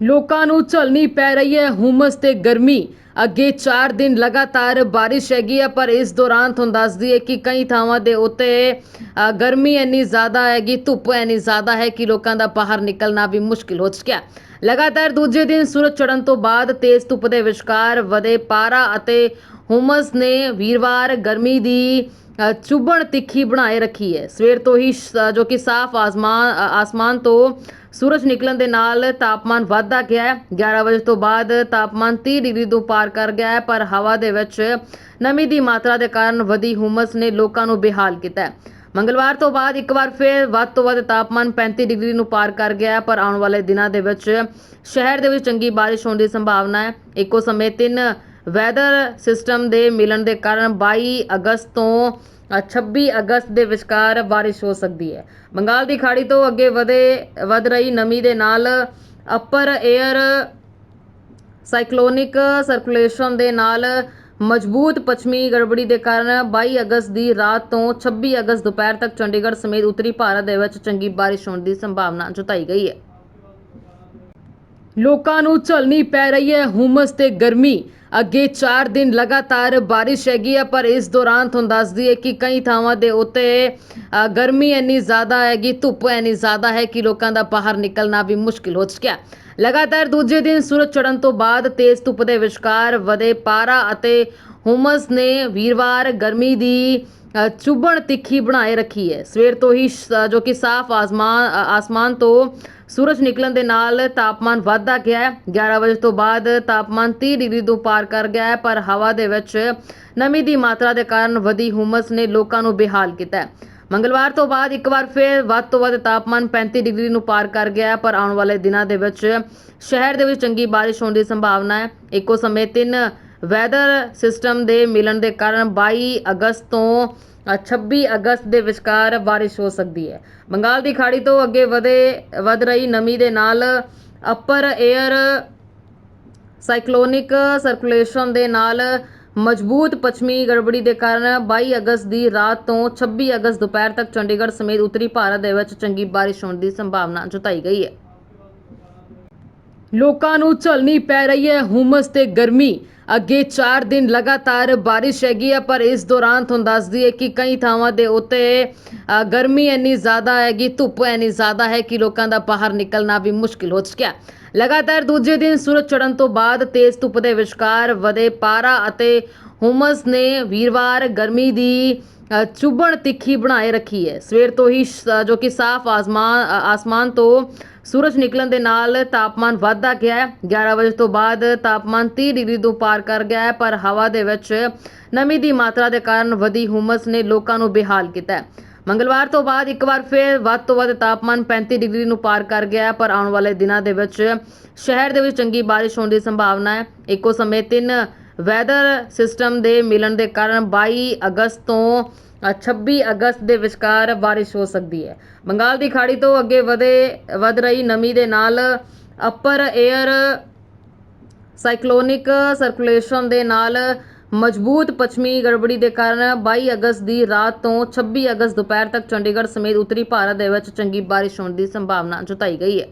ਲੋਕਾਂ ਨੂੰ ਝੱਲਣੀ ਪੈ ਰਹੀ ਹੈ ਹੁਮਸ ਤੇ ਗਰਮੀ। ਅੱਗੇ 4 ਦਿਨ ਲਗਾਤਾਰ ਬਾਰਿਸ਼ ਹੈਗੀ ਹੈ ਪਰ ਇਸ ਦੌਰਾਨ ਤੁਹਾਨੂੰ ਦੱਸ ਦਈਏ ਕਿ ਕਈ ਥਾਵਾਂ ਦੇ ਉੱਤੇ ਗਰਮੀ ਇੰਨੀ ਜ਼ਿਆਦਾ ਹੈਗੀ, ਧੁੱਪ ਇੰਨੀ ਜ਼ਿਆਦਾ ਹੈ ਕਿ ਲੋਕਾਂ ਦਾ ਬਾਹਰ ਨਿਕਲਣਾ ਵੀ ਮੁਸ਼ਕਿਲ ਹੋ ਚੁੱਕਿਆ। ਲਗਾਤਾਰ ਦੂਜੇ ਦਿਨ ਸੂਰਜ ਚੜ੍ਹਨ ਤੋਂ ਬਾਅਦ ਤੇਜ਼ ਧੁੱਪ ਦੇ ਵਿਚਕਾਰ ਵਧੇ ਪਾਰਾ ਅਤੇ ਹੁਮਸ ਨੇ ਵੀਰਵਾਰ ਗਰਮੀ ਦੀ ਅ, ਤਿੱਖੀ ਬਣਾਏ ਰੱਖੀ ਹੈ। ਸਵੇਰ ਤੋਂ ਹੀ ਜੋ ਕਿ ਸਾਫ਼ ਆਸਮਾਨ ਆਸਮਾਨ ਤੋਂ ਸੂਰਜ ਨਿਕਲਣ ਦੇ ਨਾਲ ਤਾਪਮਾਨ ਵੱਧਦਾ ਗਿਆ ਹੈ। 11 ਵਜੇ ਤੋਂ ਬਾਅਦ ਤਾਪਮਾਨ 30 ਡਿਗਰੀ ਤੋਂ ਪਾਰ ਕਰ ਗਿਆ ਹੈ ਪਰ ਹਵਾ ਦੇ ਵਿੱਚ ਨਮੀ ਦੀ ਮਾਤਰਾ ਦੇ ਕਾਰਨ ਵਧੀ ਹੁਮਸ ਨੇ ਲੋਕਾਂ ਨੂੰ ਬੇਹਾਲ ਕੀਤਾ ਹੈ। ਮੰਗਲਵਾਰ ਤੋਂ ਬਾਅਦ ਇੱਕ ਵਾਰ ਫਿਰ ਵੱਧ ਤੋਂ ਵੱਧ ਤਾਪਮਾਨ 35 ਡਿਗਰੀ ਨੂੰ ਪਾਰ ਕਰ ਗਿਆ ਪਰ ਆਉਣ ਵਾਲੇ ਦਿਨਾਂ ਦੇ ਵਿੱਚ ਸ਼ਹਿਰ ਦੇ ਵਿੱਚ ਚੰਗੀ ਬਾਰਿਸ਼ ਹੋਣ ਦੀ ਸੰਭਾਵਨਾ ਹੈ। ਇੱਕੋ ਸਮੇਂ ਤਿੰਨ ਵੈਦਰ ਸਿਸਟਮ ਦੇ ਮਿਲਣ ਦੇ ਕਾਰਨ 22 ਅਗਸਤ ਤੋਂ ਅ, 26 ਅਗਸਤ ਦੇ ਵਿਚਕਾਰ ਬਾਰਿਸ਼ ਹੋ ਸਕਦੀ ਹੈ। ਬੰਗਾਲ ਦੀ ਖਾੜੀ ਤੋਂ ਅੱਗੇ ਵਧੇ ਵਧ ਰਹੀ ਨਮੀ ਦੇ ਨਾਲ ਅਪਰ 에ਅਰ ਸਾਈਕਲੋਨਿਕ ਸਰਕੂਲੇਸ਼ਨ ਦੇ ਨਾਲ ਮਜ਼ਬੂਤ ਪੱਛਮੀ ਗੜਬੜੀ ਦੇ ਕਾਰਨ 22 ਅਗਸਤ ਦੀ ਰਾਤ ਤੋਂ 26 ਅਗਸਤ ਦੁਪਹਿਰ ਤੱਕ ਚੰਡੀਗੜ੍ਹ ਸਮੇਤ ਉੱਤਰੀ ਭਾਰਤ ਦੇ ਵਿੱਚ ਚੰਗੀ ਬਾਰਿਸ਼ ਹੋਣ ਦੀ ਸੰਭਾਵਨਾ ਜਤਾਈ ਗਈ ਹੈ। ਲੋਕਾਂ ਨੂੰ ਝੱਲਣੀ ਪੈ ਰਹੀ ਹੈ ਹੁਮਸ ਤੇ ਗਰਮੀ। ਅੱਗੇ 4 ਦਿਨ ਲਗਾਤਾਰ ਬਾਰਿਸ਼ ਹੈਗੀ ਹੈ ਪਰ ਇਸ ਦੌਰਾਨ ਤੁਹਾਨੂੰ ਦੱਸ ਦਈਏ ਕਿ ਕਈ ਥਾਵਾਂ ਦੇ ਉੱਤੇ ਗਰਮੀ ਇੰਨੀ ਜ਼ਿਆਦਾ ਹੈਗੀ, ਧੁੱਪ ਇੰਨੀ ਜ਼ਿਆਦਾ ਹੈ ਕਿ ਲੋਕਾਂ ਦਾ ਬਾਹਰ ਨਿਕਲਣਾ ਵੀ ਮੁਸ਼ਕਿਲ ਹੋ ਚੁੱਕਿਆ। ਲਗਾਤਾਰ ਦੂਜੇ ਦਿਨ ਸੂਰਜ ਚੜ੍ਹਨ ਤੋਂ ਬਾਅਦ ਤੇਜ਼ ਧੁੱਪ ਦੇ ਵਿਚਕਾਰ ਵਧੇ ਪਾਰਾ ਅਤੇ ਹੁਮਸ ਨੇ ਵੀਰਵਾਰ ਗਰਮੀ ਦੀ ਚੁੱਭਣ ਤਿੱਖੀ ਬਣਾਏ ਰੱਖੀ ਹੈ। ਸਵੇਰ ਤੋਂ ਹੀ ਜੋ ਕਿ ਸਾਫ਼ ਆਸਮਾਨ ਆਸਮਾਨ ਤੋਂ ਸੂਰਜ ਨਿਕਲਣ ਦੇ ਨਾਲ ਤਾਪਮਾਨ ਵਧਦਾ ਗਿਆ ਹੈ। 11 ਵਜੇ ਤੋਂ ਬਾਅਦ ਤਾਪਮਾਨ 30 ਡਿਗਰੀ ਤੋਂ ਪਾਰ ਕਰ ਗਿਆ ਹੈ, ਪਰ ਹਵਾ ਦੇ ਵਿੱਚ ਨਮੀ ਦੀ ਮਾਤਰਾ ਦੇ ਕਾਰਨ ਵਧੀ ਹੁਮਸ ਨੇ ਲੋਕਾਂ ਨੂੰ ਬੇਹਾਲ ਕੀਤਾ ਹੈ। ਮੰਗਲਵਾਰ ਤੋਂ ਬਾਅਦ ਇੱਕ ਵਾਰ ਫਿਰ ਵੱਧ ਤੋਂ ਵੱਧ ਤਾਪਮਾਨ 35 ਡਿਗਰੀ ਨੂੰ ਪਾਰ ਕਰ ਗਿਆ ਹੈ, ਪਰ ਆਉਣ ਵਾਲੇ ਦਿਨਾਂ ਦੇ ਵਿੱਚ ਸ਼ਹਿਰ ਦੇ ਵਿੱਚ ਚੰਗੀ ਬਾਰਿਸ਼ ਹੋਣ ਦੀ ਸੰਭਾਵਨਾ ਹੈ। ਇੱਕੋ ਸਮੇਂ ਤਿੰਨ ਵੈਦਰ ਸਿਸਟਮ ਦੇ ਮਿਲਣ ਦੇ ਕਾਰਨ 22 ਅਗਸਤ ਤੋਂ ਅ, 26 ਅਗਸਤ ਦੇ ਵਿਚਕਾਰ ਬਾਰਿਸ਼ ਹੋ ਸਕਦੀ ਹੈ। ਬੰਗਾਲ ਦੀ ਖਾੜੀ ਤੋਂ ਅੱਗੇ ਵਧੇ ਵਧ ਰਹੀ ਨਮੀ ਦੇ ਨਾਲ ਅਪਰ 에ਅਰ ਸਾਈਕਲੋਨਿਕ ਸਰਕੂਲੇਸ਼ਨ ਦੇ ਨਾਲ ਮਜ਼ਬੂਤ ਪੱਛਮੀ ਗੜਬੜੀ ਦੇ ਕਾਰਨ 22 ਅਗਸਤ ਦੀ ਰਾਤ ਤੋਂ 26 ਅਗਸਤ ਦੁਪਹਿਰ ਤੱਕ ਚੰਡੀਗੜ੍ਹ ਸਮੇਤ ਉੱਤਰੀ ਭਾਰਤ ਦੇ ਵਿੱਚ ਚੰਗੀ ਬਾਰਿਸ਼ ਹੋਣ ਦੀ ਸੰਭਾਵਨਾ ਜਤਾਈ ਗਈ ਹੈ। ਲੋਕਾਂ ਨੂੰ ਝੱਲਣੀ ਪੈ ਰਹੀ ਹੈ ਹੁਮਸ ਤੇ ਗਰਮੀ। ਅੱਗੇ 4 ਦਿਨ ਲਗਾਤਾਰ ਬਾਰਿਸ਼ ਹੈਗੀ ਆ, ਪਰ ਇਸ ਦੌਰਾਨ ਤੁਹਾਨੂੰ ਦੱਸ ਦਈਏ ਕਿ ਕਈ ਥਾਵਾਂ ਦੇ ਉੱਤੇ ਗਰਮੀ ਇੰਨੀ ਜ਼ਿਆਦਾ ਹੈਗੀ, ਧੁੱਪ ਇੰਨੀ ਜ਼ਿਆਦਾ ਹੈ ਕਿ ਲੋਕਾਂ ਦਾ ਬਾਹਰ ਨਿਕਲਣਾ ਵੀ ਮੁਸ਼ਕਿਲ ਹੋ ਚੁੱਕਿਆ ਲਗਾਤਾਰ ਦੂਜੇ ਦਿਨ ਸੂਰਜ ਚੜ੍ਹਨ ਤੋਂ ਬਾਅਦ ਤੇਜ਼ ਧੁੱਪ ਦੇ ਵਿਚਕਾਰ ਵਧੇ ਪਾਰਾ ਅਤੇ ਹੁਮਸ ਨੇ ਵੀਰਵਾਰ ਗਰਮੀ ਦੀ ਅ, ਤਿੱਖੀ ਬਣਾਏ ਰੱਖੀ ਹੈ। ਸਵੇਰ ਤੋਂ ਹੀ ਸ਼- ਜੋ ਕਿ ਸਾਫ਼ ਆਸਮਾਨ ਆਸਮਾਨ ਤੋਂ ਸੂਰਜ ਨਿਕਲਣ ਦੇ ਨਾਲ ਤਾਪਮਾਨ ਵਧਦਾ ਗਿਆ ਹੈ। 11 ਵਜੇ ਤੋਂ ਬਾਅਦ ਤਾਪਮਾਨ 30 ਡਿਗਰੀ ਤੋਂ ਪਾਰ ਕਰ ਗਿਆ ਹੈ ਪਰ ਹਵਾ ਦੇ ਵਿੱਚ ਨਮੀ ਦੀ ਮਾਤਰਾ ਦੇ ਕਾਰਨ ਵਧੀ ਹੁਮਸ ਨੇ ਲੋਕਾਂ ਨੂੰ ਬੇਹਾਲ ਕੀਤਾ ਹੈ। ਮੰਗਲਵਾਰ ਤੋਂ ਬਾਅਦ ਇੱਕ ਵਾਰ ਫਿਰ ਵੱਧ ਤੋਂ ਵੱਧ ਤਾਪਮਾਨ 35 ਡਿਗਰੀ ਨੂੰ ਪਾਰ ਕਰ ਗਿਆ ਪਰ ਆਉਣ ਵਾਲੇ ਦਿਨਾਂ ਦੇ ਵਿੱਚ ਸ਼ਹਿਰ ਦੇ ਵਿੱਚ ਚੰਗੀ ਬਾਰਿਸ਼ ਹੋਣ ਦੀ ਸੰਭਾਵਨਾ ਹੈ। ਇੱਕੋ ਸਮੇਂ ਤਿੰਨ ਵੈਦਰ ਸਿਸਟਮ ਦੇ ਮਿਲਣ ਦੇ ਕਾਰਨ 22 ਅਗਸਤ ਤੋਂ ਅ, 26 ਅਗਸਤ ਦੇ ਵਿਚਕਾਰ ਬਾਰਿਸ਼ ਹੋ ਸਕਦੀ ਹੈ। ਬੰਗਾਲ ਦੀ ਖਾੜੀ ਤੋਂ ਅੱਗੇ ਵਧੇ ਵਧ ਰਹੀ ਨਮੀ ਦੇ ਨਾਲ ਅਪਰ 에ਅਰ ਸਾਈਕਲੋਨਿਕ ਸਰਕੂਲੇਸ਼ਨ ਦੇ ਨਾਲ ਮਜ਼ਬੂਤ ਪੱਛਮੀ ਗੜਬੜੀ ਦੇ ਕਾਰਨ 22 ਅਗਸਤ ਦੀ ਰਾਤ ਤੋਂ 26 ਅਗਸਤ ਦੁਪਹਿਰ ਤੱਕ ਚੰਡੀਗੜ੍ਹ ਸਮੇਤ ਉੱਤਰੀ ਭਾਰਤ ਦੇ ਵਿੱਚ ਚੰਗੀ ਬਾਰਿਸ਼ ਹੋਣ ਦੀ ਸੰਭਾਵਨਾ ਜਤਾਈ ਗਈ ਹੈ।